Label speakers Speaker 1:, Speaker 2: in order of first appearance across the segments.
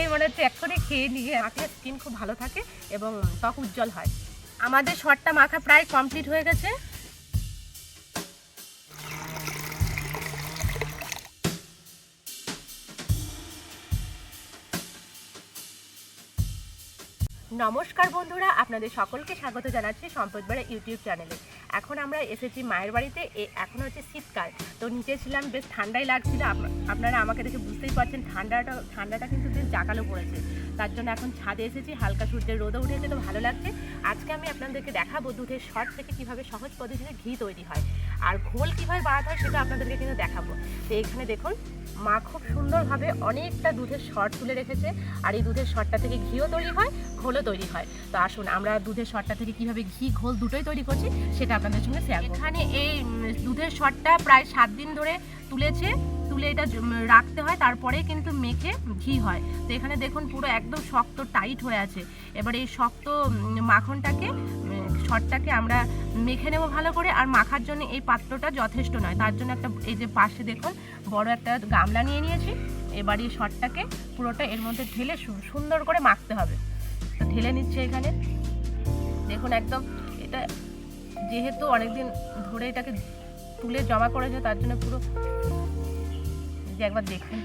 Speaker 1: দেখেই মনে হচ্ছে এক্ষুনি খেয়ে নিয়ে মাখলে স্কিন খুব ভালো থাকে এবং ত্বক উজ্জ্বল হয়। আমাদের শর্টটা মাখা প্রায় কমপ্লিট হয়ে গেছে। নমস্কার বন্ধুরা, আপনাদের সকলকে স্বাগত জানাচ্ছি সম্পদ বেড়া ইউটিউব চ্যানেলে। এখন আমরা এসেছি মায়ের বাড়িতে এখন হচ্ছে শীতকাল। তো নিচে ছিলাম, বেশ ঠান্ডাই লাগছিল। আপ- আপনারা আমাকে দেখে বুঝতেই পারছেন, ঠান্ডাটা ঠান্ডাটা কিন্তু বেশ জাকালো পড়েছে। তার জন্য এখন ছাদে এসেছি, হালকা সূর্যের রোদে উঠেছে, তো ভালো লাগছে। আজকে আমি আপনাদেরকে দেখাবো দুধের শর্ট থেকে কীভাবে সহজ পদ্ধতিতে ঘি তৈরি হয়। আর ঘোল কীভাবে বাড়াতে হয় সেটা আপনাদেরকে কিন্তু দেখাবো। তো এখানে দেখুন, মা খুব সুন্দরভাবে অনেকটা দুধের শর্ট তুলে রেখেছে, আর এই দুধের শর্টটা থেকে ঘিও তৈরি হয়, ঘোলও তৈরি হয়। তো আসুন, আমরা দুধের শর্টটা থেকে কীভাবে ঘি, ঘোল দুটোই তৈরি করছি, সেটা আপনাদের সঙ্গে শেয়ার এখানে এই দুধের শর্টটা প্রায় সাত দিন ধরে তুলেছে তুলে এটা রাখতে হয়, তারপরে কিন্তু মেখে ঘি হয়। তো এখানে দেখুন পুরো একদম শক্ত টাইট হয়ে আছে। এবার এই শক্ত মাখনটাকে শর্টটাকে আমরা মেখে নেব ভালো করে, আর মাখার জন্য এই পাত্রটা যথেষ্ট নয়। তার জন্য একটা, এই যে পাশে দেখুন, বড় একটা গামলা নিয়ে নিয়েছি। এবার এই শর্টটাকে পুরোটা এর মধ্যে ঢেলে সুন্দর করে মাখতে হবে। তো ঢেলে নিচ্ছে এখানে। দেখুন একদম এটা যেহেতু অনেকদিন ধরে এটাকে তুলে জমা করেছে, তার জন্য পুরো যে একবার দেখুন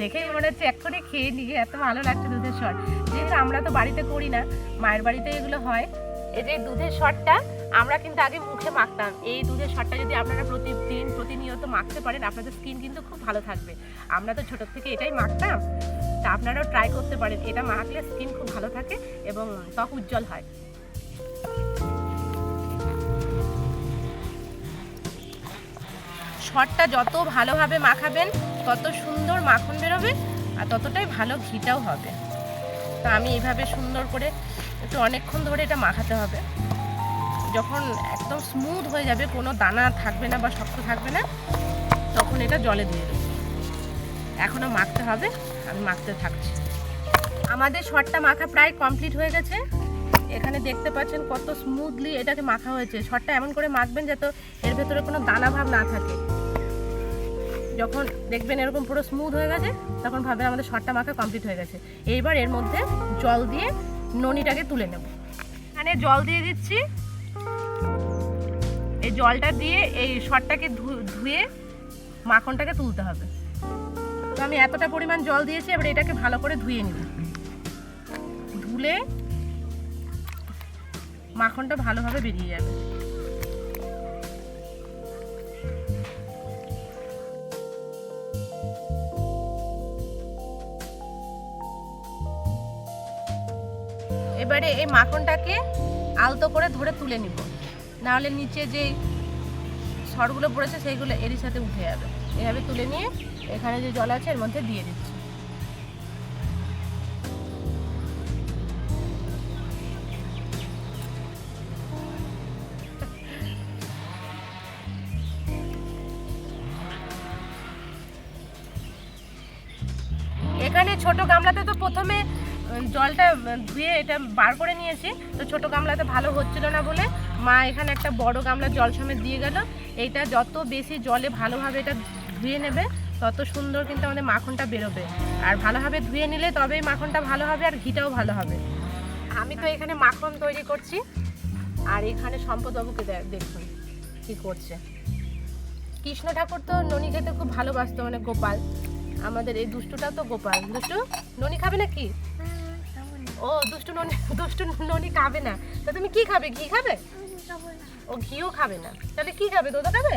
Speaker 1: দেখেই মনে হচ্ছে এক্ষুনি খেয়ে নিয়ে এত ভালো লাগছে দুধের শট। যেহেতু আমরা তো বাড়িতে করি না, মায়ের বাড়িতে এগুলো হয়। এই যে দুধের শটটা আমরা কিন্তু আগে মুখে মাখতাম। এই দুধের শটটা যদি আপনারা প্রতিদিন, প্রতিনিয়ত মাখতে পারেন, আপনাদের স্কিন কিন্তু খুব ভালো থাকবে। আমরা তো ছোটোর থেকে এটাই মাখতাম। তা আপনারাও ট্রাই করতে পারেন। এটা মাখলে স্কিন খুব ভালো থাকে এবং ত্বক উজ্জ্বল হয়। শটটা যত ভালোভাবে মাখাবেন, তত সুন্দর মাখন বেরোবে আর ততটাই ভালো ঘিটাও হবে। তো আমি এইভাবে সুন্দর করে একটু অনেকক্ষণ ধরে এটা মাখাতে হবে। যখন একদম স্মুথ হয়ে যাবে, কোনো দানা থাকবে না বা শক্ত থাকবে না, তখন এটা জলে দিয়ে দেবো। এখনও মাখতে হবে, আমি মাখতে থাকছি। আমাদের শটটা মাখা প্রায় কমপ্লিট হয়ে গেছে। এখানে দেখতে পাচ্ছেন কত স্মুথলি এটাকে মাখা হয়েছে। শটটা এমন করে মাখবেন যাতে এর ভেতরে কোনো দানা ভাব না থাকে। যখন দেখবেন এরকম পুরো স্মুথ হয়ে গেছে, তখন ভাববেন আমাদের শটটা মাখা কমপ্লিট হয়ে গেছে। এইবার এর মধ্যে জল দিয়ে ননিটাকে তুলে নেব। এখানে জল দিয়ে দিচ্ছি। এই জলটা দিয়ে এই শটটাকে ধুয়ে মাখনটাকে তুলতে হবে। তো আমি এতটা পরিমাণ জল দিয়েছি, এবার এটাকে ভালো করে ধুয়ে নিব। ধুলে মাখনটা ভালোভাবে বেরিয়ে যাবে। এবারে এই মাখনটাকে আলতো করে ধরে তুলে নিব। নাহলে নিচে যে সরগুলো পড়েছে সেইগুলো এরই সাথে উঠে যাবে। এভাবে তুলে নিয়ে এখানে যে জল আছে এর মধ্যে দিয়ে দিচ্ছি। এখানে ছোট গামলাতে তো প্রথমে জলটা ধুয়ে এটা বার করে নিয়েছি। তো ছোট গামলাতে ভালো হচ্ছিল না বলে মা এখানে একটা বড় গামলা জল সমেত দিয়ে গেল। এইটা যত বেশি জলে ভালোভাবে এটা ধুয়ে নেবে, তত সুন্দর কিন্তু আমাদের মাখনটা বেরোবে। আর ভালোভাবে ধুয়ে নিলে তবেই মাখনটা ভালো হবে আর ঘিটাও ভালো হবে। আমি তো এখানে মাখন তৈরি করছি। আর এখানে সম্পদবাবুকে দেখুন কি করছে। কৃষ্ণ ঠাকুর তো ননি খেতে খুব ভালোবাসতো মানে গোপাল। আমাদের এই দুষ্টুটা তো গোপাল। দুষ্টু, ননি খাবে না কি ও, দুষ্টু ননি দুষ্টু ননি খাবে না। তা তুমি কি খাবে? ঘি খাবে? ও, ঘিও খাবে না। তাহলে কি খাবে? দোদো খাবে?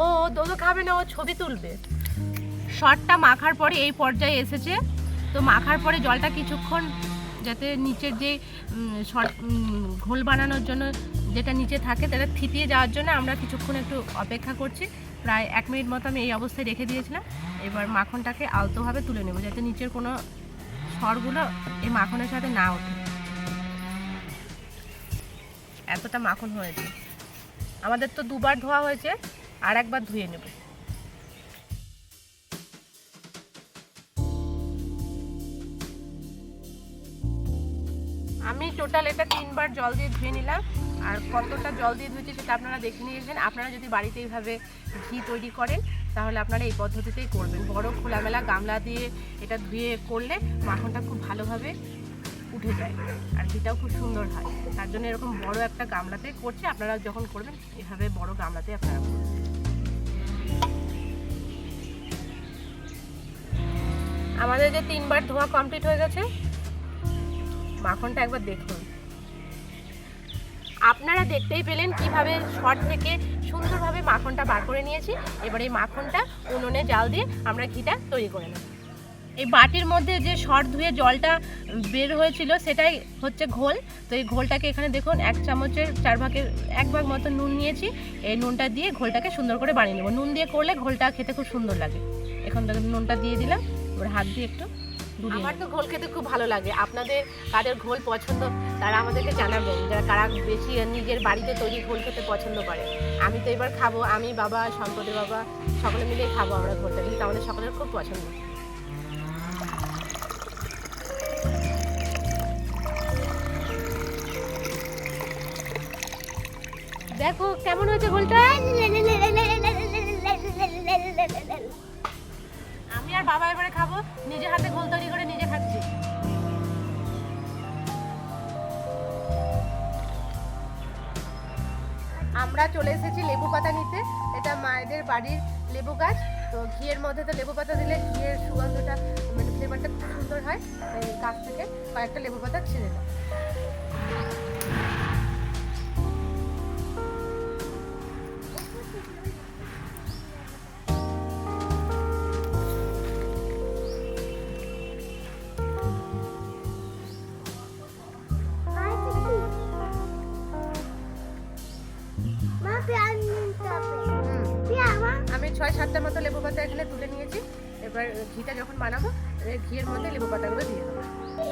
Speaker 1: ও, দোদো খাবে না, ও ছবি তুলবে। শর্টটা মাখার পরে এই পর্যায়ে এসেছে। তো মাখার পরে জলটা কিছুক্ষণ যাতে নিচের যে শর্ট ঘোল বানানোর জন্য যেটা নিচে থাকে সেটা থিতিয়ে যাওয়ার জন্য আমরা কিছুক্ষণ একটু অপেক্ষা করছি। প্রায় এক মিনিট মতো আমি এই অবস্থায় রেখে দিয়েছিলাম। এবার মাখনটাকে আলতোভাবে তুলে নেব, যাতে নিচের কোনো স্বরগুলো এই মাখনের সাথে না ওঠে। এতটা মাখন হয়েছে। আমাদের তো দুবার ধোয়া হয়েছে, আর একবার ধুয়ে নেব। আমি টোটাল এটা তিনবার জল দিয়ে ধুয়ে নিলাম, আর কতটা জল দিয়ে ধুয়েছি সেটা আপনারা দেখে নিয়েছেন। আপনারা যদি বাড়িতে এইভাবে ঘি তৈরি করেন তাহলে আপনারা এই পদ্ধতিতেই করবেন। বড় খোলামেলা গামলা দিয়ে এটা ধুয়ে করলে মাখনটা খুব ভালোভাবে উঠে যায় আর ঘিটাও খুব সুন্দর হয়। তার জন্য এরকম বড় একটা গামলাতে করছি। আপনারা যখন করবেন এভাবে বড় গামলাতে আপনারা করবেন। আমাদের যে তিনবার ধোয়া কমপ্লিট হয়ে গেছে, মাখনটা একবার দেখুন। আপনারা দেখতেই পেলেন কীভাবে শর্ট থেকে সুন্দরভাবে মাখনটা বার করে নিয়েছি। এবার এই মাখনটা উনুনে জাল দিয়ে আমরা ঘিটা তৈরি করে নেব। এই বাটির মধ্যে যে শর্ট ধুয়ে জলটা বের হয়েছিল, সেটাই হচ্ছে ঘোল। তো এই ঘোলটাকে এখানে দেখুন, এক চামচের চার ভাগের, এক ভাগ মতো নুন নিয়েছি। এই নুনটা দিয়ে ঘোলটাকে সুন্দর করে বানিয়ে নেব। নুন দিয়ে করলে ঘোলটা খেতে খুব সুন্দর লাগে। এখন নুনটা দিয়ে দিলাম। এবার হাত দিয়ে একটু আমার তো ঘোল খেতে খুব ভালো লাগে আপনাদের কাদের ঘোল পছন্দ তারা আমাদেরকে জানাবেন যারা কারা বেশি নিজের বাড়িতে তৈরি ঘোল খেতে পছন্দ করে আমি তো এবার খাব আমি বাবা সম্পদের বাবা সকলে মিলেই খাব আমরা ঘোলটা কিন্তু আমাদের সকলের খুব পছন্দ দেখো কেমন হয়েছে ঘোলটা আমি আর বাবা এবারে খাব, নিজে হাতে ঘোল তৈরি করে নিজে খাচ্ছি। আমরা চলে এসেছি লেবু পাতা নিতে। এটা মায়েদের বাড়ির লেবু গাছ। তো ঘিয়ের মধ্যে তো লেবু পাতা দিলে ঘিয়ের সুগন্ধটা মানে ফ্লেভারটা খুব সুন্দর হয় গাছ থেকে। কয়েকটা লেবু পাতা ছিঁড়ে দাও ছয় সাতটা মতো লেবু পাতা এখানে তুলে নিয়েছি। এবার ঘিটা যখন বানাবো ঘিয়ের মধ্যে লেবু পাতাগুলো দিয়ে দেবো।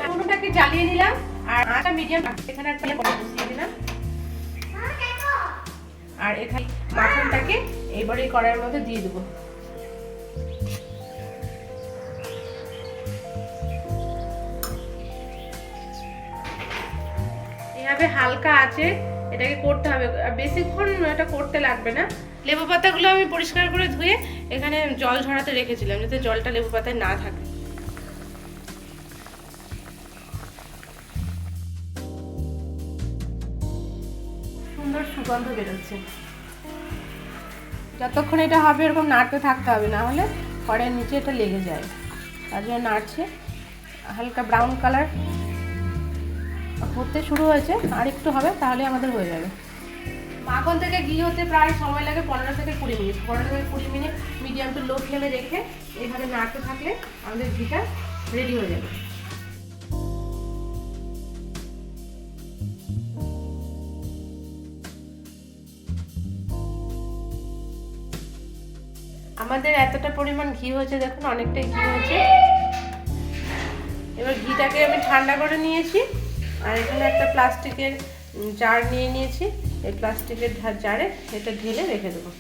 Speaker 1: এখনটাকে জ্বালিয়ে নিলাম, আর আটা মিডিয়াম এখানে একটা বসিয়ে দিলাম। আর এখানে মাখনটাকে এবার কড়াইয়ের মধ্যে দিয়ে দেবো। এভাবে হালকা আছে, এটাকে করতে হবে। বেশিক্ষণ এটা করতে লাগবে না। লেবু পাতাগুলো আমি পরিষ্কার করে ধুয়ে এখানে জল ঝরাতে রেখেছিলাম, যাতে জলটা লেবু পাতায় না থাকে। সুন্দর সুগন্ধ বেরোচ্ছে। যতক্ষণ এটা হবে, এরকম নাড়তে থাকতে হবে, না হলে কড়াইয়ের নিচে এটা লেগে যায়। তার জন্য নাড়ছে, হালকা ব্রাউন কালার হতে শুরু হয়েছে, আর একটু হবে, তাহলে আমাদের হয়ে যাবে। মাখন থেকে ঘি হতে প্রায় সময় লাগে পনেরো থেকে কুড়ি মিনিট। পনেরো থেকে কুড়ি মিনিট মিডিয়াম টু লো ফ্লেমে রেখে এইভাবে নাড়তে থাকলে আমাদের ঘিটা রেডি হয়ে যাবে। আমাদের এতটা পরিমাণ ঘি হয়েছে, দেখুন, অনেকটাই ঘি হয়েছে। এবার ঘিটাকে আমি ঠান্ডা করে নিয়েছি, আর এখানে একটা প্লাস্টিকের জার নিয়ে নিয়েছি। এই প্লাস্টিকের জারে এটা ঢেলে রেখে দেবো।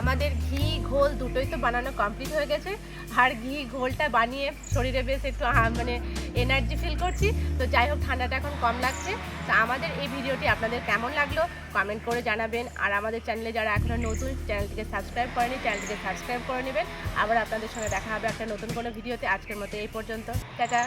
Speaker 1: আমাদের ঘি, ঘোল দুটোই তো বানানো কমপ্লিট হয়ে গেছে। আর ঘি, ঘোলটা বানিয়ে শরীরে বেশ একটু মানে এনার্জি ফিল করছি। তো যাই হোক ঠান্ডাটা এখন কম লাগছে। তো আমাদের এই ভিডিওটি আপনাদের কেমন লাগল কমেন্ট করে জানাবেন। আর আমাদের চ্যানেলে যারা এখনও নতুন, চ্যানেলটিকে সাবস্ক্রাইব করেনি, চ্যানেলটিকে সাবস্ক্রাইব করে নেবেন। আবার আপনাদের সঙ্গে দেখা হবে একটা নতুন কোনো ভিডিওতে। আজকের মতো এই পর্যন্ত। টাটা।